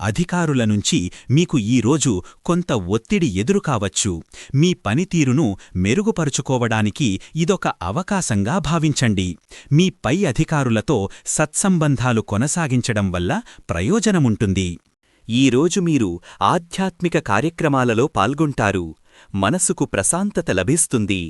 అధికారుల నుంచి మీకు ఈరోజు కొంత ఒత్తిడి ఎదురుకావచ్చు మీ పనితీరును మెరుగుపరుచుకోవడానికి ఇదొక అవకాశంగా భావించండి. మీ పై అధికారులతో సత్సంబంధాలు కొనసాగించడం వల్ల ప్రయోజనముంటుంది. ఈరోజు మీరు ఆధ్యాత్మిక కార్యక్రమాలలో పాల్గొంటారు. మనసుకు ప్రశాంతత లభిస్తుంది.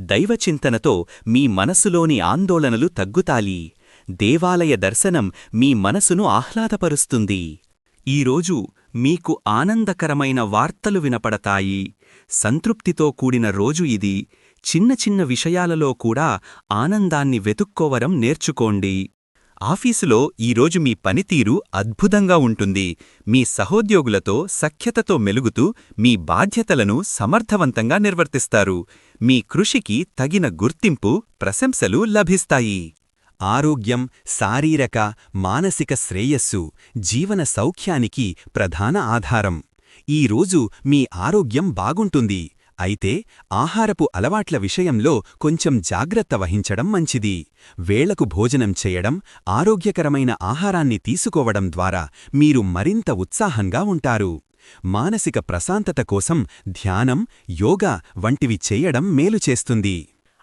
దైవచింతనతో మీ మనసులోని ఆందోళనలు తగ్గుతాయి. దేవాలయ దర్శనం మీ మనసును ఆహ్లాదపరుస్తుంది. ఈరోజు మీకు ఆనందకరమైన వార్తలు వినపడతాయి. సంతృప్తితో కూడిన రోజు ఇది. చిన్న చిన్న విషయాలలో కూడా ఆనందాన్ని వెతుక్కోవరం నేర్చుకోండి. ఆఫీసులో ఈరోజు మీ పనితీరు అద్భుతంగా ఉంటుంది. మీ సహోద్యోగులతో సఖ్యతతో మెలుగుతూ మీ బాధ్యతలను సమర్థవంతంగా నిర్వర్తిస్తారు. మీ కృషికి తగిన గుర్తింపు ప్రశంసలు లభిస్తాయి. ఆరోగ్యం శారీరక మానసిక శ్రేయస్సు జీవన సౌఖ్యానికి ప్రధాన ఆధారం. ఈరోజు మీ ఆరోగ్యం బాగుంటుంది. అయితే ఆహారపు అలవాట్ల విషయంలో కొంచెం జాగ్రత్త వహించడం మంచిది. వేళకు భోజనం చేయడం ఆరోగ్యకరమైన ఆహారాన్ని తీసుకోవడం ద్వారా మీరు మరింత ఉత్సాహంగా ఉంటారు. మానసిక ప్రశాంతత కోసం ధ్యానం యోగా వంటివి చేయడం మేలు చేస్తుంది.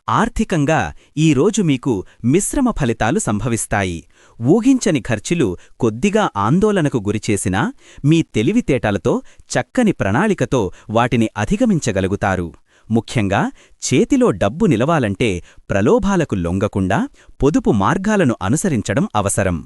ఆర్థికంగా ఈరోజు మీకు మిశ్రమ ఫలితాలు సంభవిస్తాయి. ఊహించని ఖర్చులు కొద్దిగా ఆందోళనకు గురిచేసినా మీ తెలివితేటలతో చక్కని ప్రణాళికతో వాటిని అధిగమించగలుగుతారు. ముఖ్యంగా చేతిలో డబ్బు నిలవాలంటే ప్రలోభాలకు లొంగకుండా పొదుపు మార్గాలను అనుసరించడం అవసరం.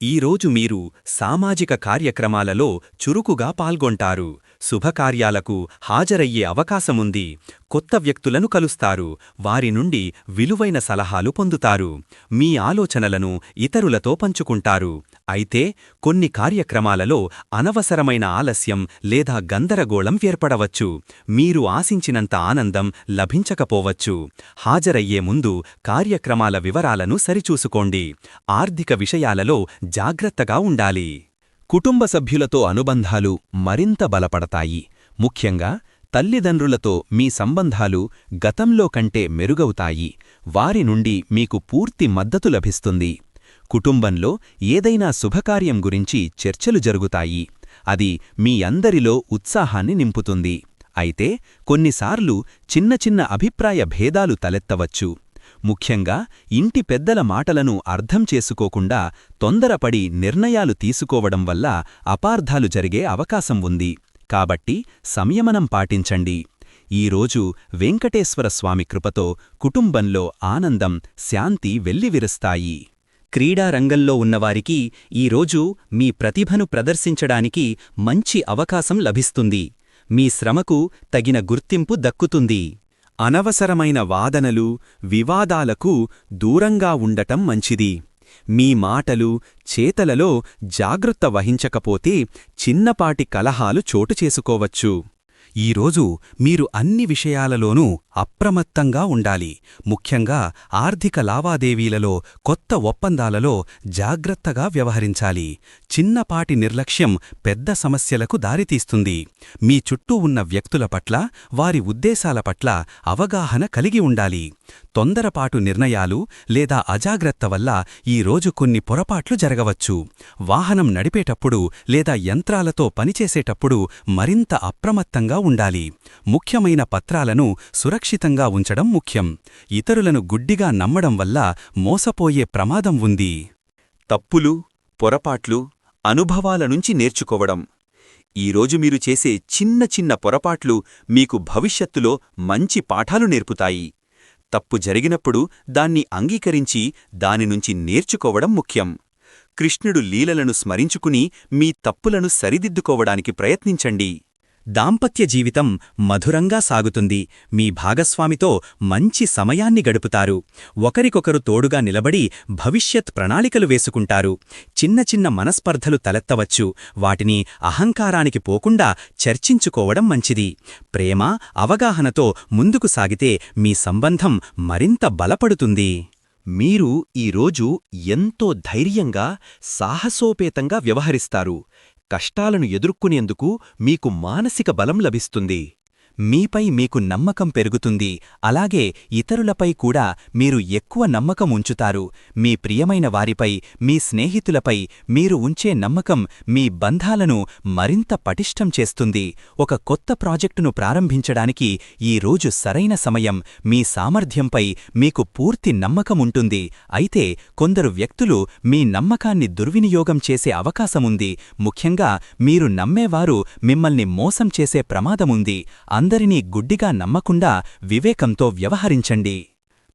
ఈరోజు మీరు సామాజిక కార్యక్రమాలలో చురుకుగా పాల్గొంటారు. శుభకార్యాలకు హాజరయ్యే అవకాశముంది. కొత్త వ్యక్తులను కలుస్తారు. వారి నుండి విలువైన సలహాలు పొందుతారు. మీ ఆలోచనలను ఇతరులతో పంచుకుంటారు. అయితే కొన్ని కార్యక్రమాలలో అనవసరమైన ఆలస్యం లేదా గందరగోళం ఏర్పడవచ్చు. మీరు ఆశించినంత ఆనందం లభించకపోవచ్చు. హాజరయ్యే ముందు కార్యక్రమాల వివరాలను సరిచూసుకోండి. ఆర్థిక విషయాలలో జాగ్రత్తగా ఉండాలి. కుటుంబ సభ్యులతో అనుబంధాలు మరింత బలపడతాయి. ముఖ్యంగా తల్లిదండ్రులతో మీ సంబంధాలు గతంలో కంటే మెరుగవుతాయి. వారి నుండి మీకు పూర్తి మద్దతు లభిస్తుంది. కుటుంబంలో ఏదైనా శుభకార్యం గురించి చర్చలు జరుగుతాయి. అది మీ అందరిలో ఉత్సాహాన్ని నింపుతుంది. అయితే కొన్నిసార్లు చిన్న చిన్న అభిప్రాయ భేదాలు తలెత్తవచ్చు. ముఖ్యంగా ఇంటి పెద్దల మాటలను అర్థం చేసుకోకుండా తొందరపడి నిర్ణయాలు తీసుకోవడం వల్ల అపార్థాలు జరిగే అవకాశం ఉంది. కాబట్టి సంయమనం పాటించండి. ఈరోజు వెంకటేశ్వర స్వామి కృపతో కుటుంబంలో ఆనందం శాంతి వెల్లివిరుస్తాయి. క్రీడారంగంలో ఉన్నవారికి ఈరోజు మీ ప్రతిభను ప్రదర్శించడానికి మంచి అవకాశం లభిస్తుంది. మీ శ్రమకు తగిన గుర్తింపు దక్కుతుంది. అనవసరమైన వాదనలు వివాదాలకు దూరంగా ఉండటం మంచిది. మీ మాటలు చేతలలో జాగ్రత్త వహించకపోతే చిన్నపాటి కలహాలు చోటు చేసుకోవచ్చు. ఈరోజు మీరు అన్ని విషయాలలోనూ అప్రమత్తంగా ఉండాలి. ముఖ్యంగా ఆర్థిక లావాదేవీలలో కొత్త ఒప్పందాలలో జాగ్రత్తగా వ్యవహరించాలి. చిన్నపాటి నిర్లక్ష్యం పెద్ద సమస్యలకు దారితీస్తుంది. మీ చుట్టూ ఉన్న వ్యక్తుల పట్ల వారి ఉద్దేశాల పట్ల అవగాహన కలిగి ఉండాలి. తొందరపాటు నిర్ణయాలు లేదా అజాగ్రత్త వల్ల ఈరోజు కొన్ని పొరపాట్లు జరగవచ్చు. వాహనం నడిపేటప్పుడు లేదా యంత్రాలతో పనిచేసేటప్పుడు మరింత అప్రమత్తంగా ఉండాలి. ముఖ్యమైన పత్రాలను సురక్షితంగా ఉంచడం ముఖ్యం. ఇతరులను గుడ్డిగా నమ్మడం వల్ల మోసపోయే ప్రమాదం ఉంది. తప్పులు పొరపాట్లు అనుభవాల నుంచి నేర్చుకోవడం. ఈరోజు మీరు చేసే చిన్న చిన్న పొరపాట్లు మీకు భవిష్యత్తులో మంచి పాఠాలు నేర్పుతాయి. తప్పు జరిగినప్పుడు దాన్ని అంగీకరించి దానినుంచి నేర్చుకోవడం ముఖ్యం. కృష్ణుడు లీలలను స్మరించుకుని మీ తప్పులను సరిదిద్దుకోవడానికి ప్రయత్నించండి. దాంపత్య జీవితం మధురంగా సాగుతుంది. మీ భాగస్వామితో మంచి సమయాన్ని గడుపుతారు. ఒకరికొకరు తోడుగా నిలబడి భవిష్యత్ ప్రణాళికలు వేసుకుంటారు. చిన్న చిన్న మనస్పర్ధలు తలెత్తవచ్చు. వాటిని అహంకారానికి పోకుండా చర్చించుకోవడం మంచిది. ప్రేమ అవగాహనతో ముందుకు సాగితే మీ సంబంధం మరింత బలపడుతుంది. మీరు ఈరోజు ఎంతో ధైర్యంగా సాహసోపేతంగా వ్యవహరిస్తారు. కష్టాలను ఎదుర్కొనేందుకు మీకు మానసిక బలం లభిస్తుంది. మీపై మీకు నమ్మకం పెరుగుతుంది. అలాగే ఇతరులపై కూడా మీరు ఎక్కువ నమ్మకం ఉంచుతారు. మీ ప్రియమైన వారిపై మీ స్నేహితులపై మీరు ఉంచే నమ్మకం మీ బంధాలను మరింత పటిష్టం చేస్తుంది. ఒక కొత్త ప్రాజెక్టును ప్రారంభించడానికి ఈ రోజు సరైన సమయం. మీ సామర్థ్యంపై మీకు పూర్తి నమ్మకం ఉంటుంది. అయితే కొందరు వ్యక్తులు మీ నమ్మకాన్ని దుర్వినియోగం చేసే అవకాశముంది ముఖ్యంగా మీరు నమ్మేవారు మిమ్మల్ని మోసం చేసే ప్రమాదముంది అందరినీ గుడ్డిగా నమ్మకుండా వివేకంతో వ్యవహరించండి.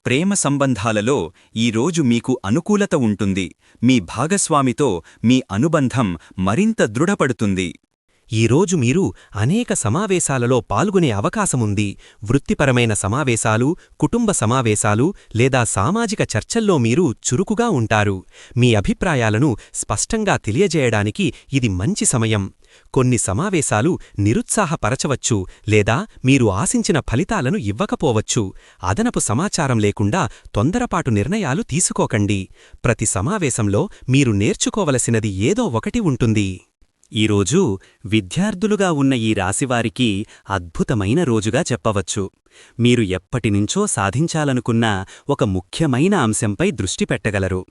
ప్రేమ సంబంధాలలో ఈరోజు మీకు అనుకూలత ఉంటుంది. మీ భాగస్వామితో మీ అనుబంధం మరింత దృఢపడుతుంది. ఈరోజు మీరు అనేక సమావేశాలలో పాల్గొనే అవకాశముంది. వృత్తిపరమైన సమావేశాలు కుటుంబ సమావేశాలు లేదా సామాజిక చర్చల్లో మీరు చురుకుగా ఉంటారు. మీ అభిప్రాయాలను స్పష్టంగా తెలియజేయడానికి ఇది మంచి సమయం. కొన్ని సమావేశాలు నిరుత్సాహపరచవచ్చు లేదా మీరు ఆశించిన ఫలితాలను ఇవ్వకపోవచ్చు. అదనపు సమాచారం లేకుండా తొందరపాటు నిర్ణయాలు తీసుకోకండి. ప్రతి సమావేశంలో మీరు నేర్చుకోవలసినది ఏదో ఒకటి ఉంటుంది. ఈరోజు విద్యార్థులుగా ఉన్న ఈ రాశివారికి అద్భుతమైన రోజుగా చెప్పవచ్చు. మీరు ఎప్పటినుంచో సాధించాలనుకున్న ఒక ముఖ్యమైన అంశంపై దృష్టి పెట్టగలరు.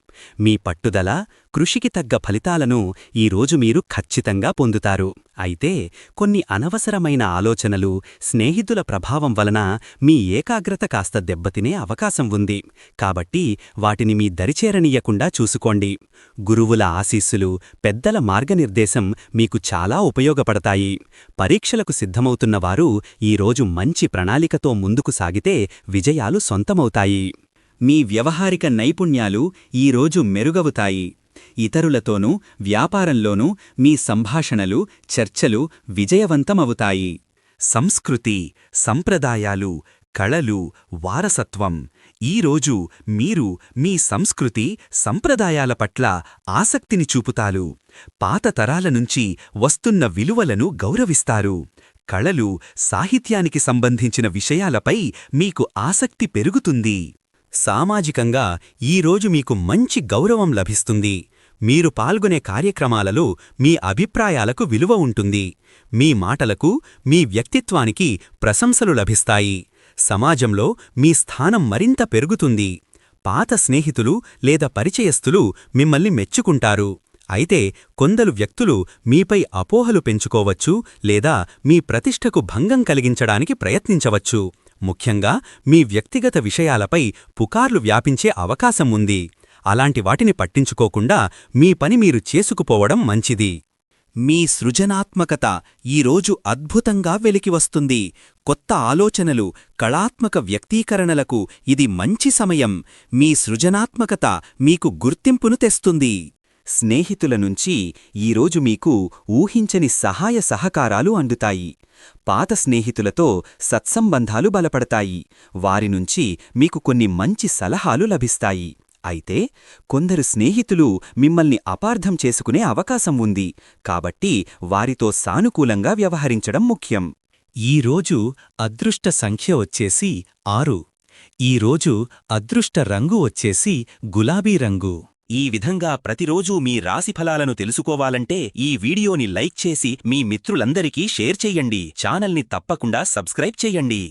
మీ పట్టుదల కృషికి తగ్గ ఫలితాలను ఈరోజు మీరు ఖచ్చితంగా పొందుతారు. అయితే కొన్ని అనవసరమైన ఆలోచనలు స్నేహితుల ప్రభావం వలన మీ ఏకాగ్రత కాస్త దెబ్బతినే అవకాశం ఉంది. కాబట్టి వాటిని మీ దరిచేరనీయకుండా చూసుకోండి. గురువుల ఆశీస్సులు పెద్దల మార్గనిర్దేశం మీకు చాలా ఉపయోగపడతాయి. పరీక్షలకు సిద్ధమవుతున్నవారు ఈరోజు మంచి ప్రణాళికతో ముందుకు సాగితే విజయాలు సొంతమవుతాయి. మీ వ్యవహారిక నైపుణ్యాలు ఈరోజు మెరుగవుతాయి. ఇతరులతోనూ వ్యాపారంలోనూ మీ సంభాషణలు చర్చలు విజయవంతమవుతాయి. సంస్కృతి సంప్రదాయాలు కళలు వారసత్వం ఈరోజు మీరు మీ సంస్కృతి సంప్రదాయాల పట్ల ఆసక్తిని చూపుతారు. పాత తరాల నుంచి వస్తున్న విలువలను గౌరవిస్తారు. కళలు సాహిత్యానికి సంబంధించిన విషయాలపై మీకు ఆసక్తి పెరుగుతుంది. సామాజికంగా ఈరోజు మీకు మంచి గౌరవం లభిస్తుంది. మీరు పాల్గొనే కార్యక్రమాలలో మీ అభిప్రాయాలకు విలువ ఉంటుంది. మీ మాటలకు మీ వ్యక్తిత్వానికి ప్రశంసలు లభిస్తాయి. సమాజంలో మీ స్థానం మరింత పెరుగుతుంది. పాత స్నేహితులు లేదా పరిచయస్తులు మిమ్మల్ని మెచ్చుకుంటారు. అయితే కొందరు వ్యక్తులు మీపై అపోహలు పెంచుకోవచ్చు లేదా మీ ప్రతిష్టకు భంగం కలిగించడానికి ప్రయత్నించవచ్చు. ముఖ్యంగా మీ వ్యక్తిగత విషయాలపై పుకార్లు వ్యాపించే అవకాశం ఉంది. అలాంటి వాటిని పట్టించుకోకుండా మీ పని మీరు చేసుకుపోవడం మంచిది. మీ సృజనాత్మకత ఈరోజు అద్భుతంగా వెలికివస్తుంది కొత్త ఆలోచనలు కళాత్మక వ్యక్తీకరణలకు ఇది మంచి సమయం. మీ సృజనాత్మకత మీకు గుర్తింపును తెస్తుంది. స్నేహితుల నుంచి ఈరోజు మీకు ఊహించని సహాయ సహకారాలు అందుతాయి. పాత స్నేహితులతో సత్సంబంధాలు బలపడతాయి. వారి నుంచి మీకు కొన్ని మంచి సలహాలు లభిస్తాయి. అయితే కొందరు స్నేహితులు మిమ్మల్ని అపార్థం చేసుకునే అవకాశం ఉంది. కాబట్టి వారితో సానుకూలంగా వ్యవహరించడం ముఖ్యం. ఈరోజు అదృష్ట సంఖ్య వచ్చేసి ఆరు. ఈరోజు అదృష్ట రంగు వచ్చేసి గులాబీ రంగు. ఈ విధంగా ప్రతిరోజూ మీ రాశిఫలాలను తెలుసుకోవాలంటే ఈ వీడియోని లైక్ చేసి మీ మిత్రులందరికీ షేర్ చెయ్యండి ఛానల్ని తప్పకుండా సబ్స్క్రైబ్ చెయ్యండి